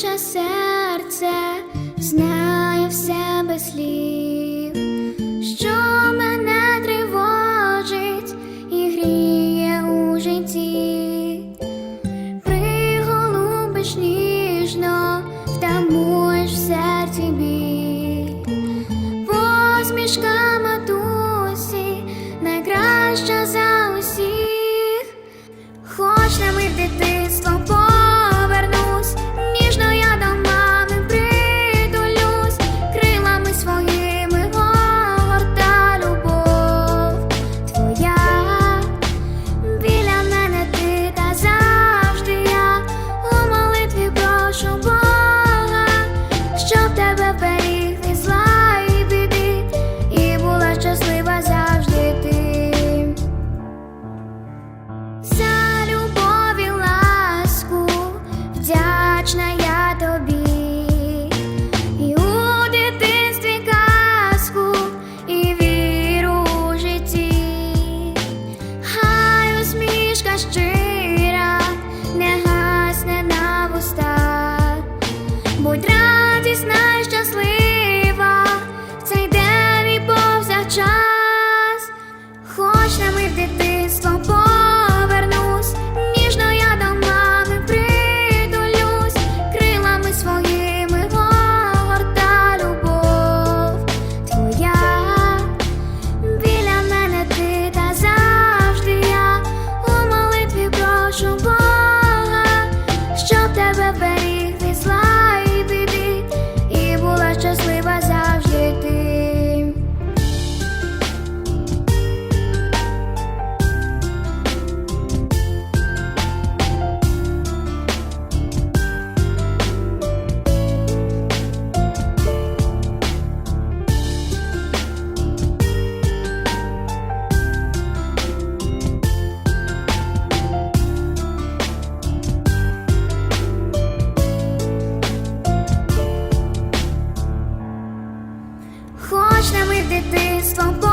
душа, серце знає все без слів, що мене тривожить і гріє у житті, приголубиш ніжно, втамуєш в серці біль посмішка матусі найкраща за. оберіг зла і біди, і була щаслива завжди ти. За любов ласку вдячна я тобі, і у дитинстві казку, і віру житті, хай усмішка щира, не гасне на вустах. Будь радісна Почнемо дитинством.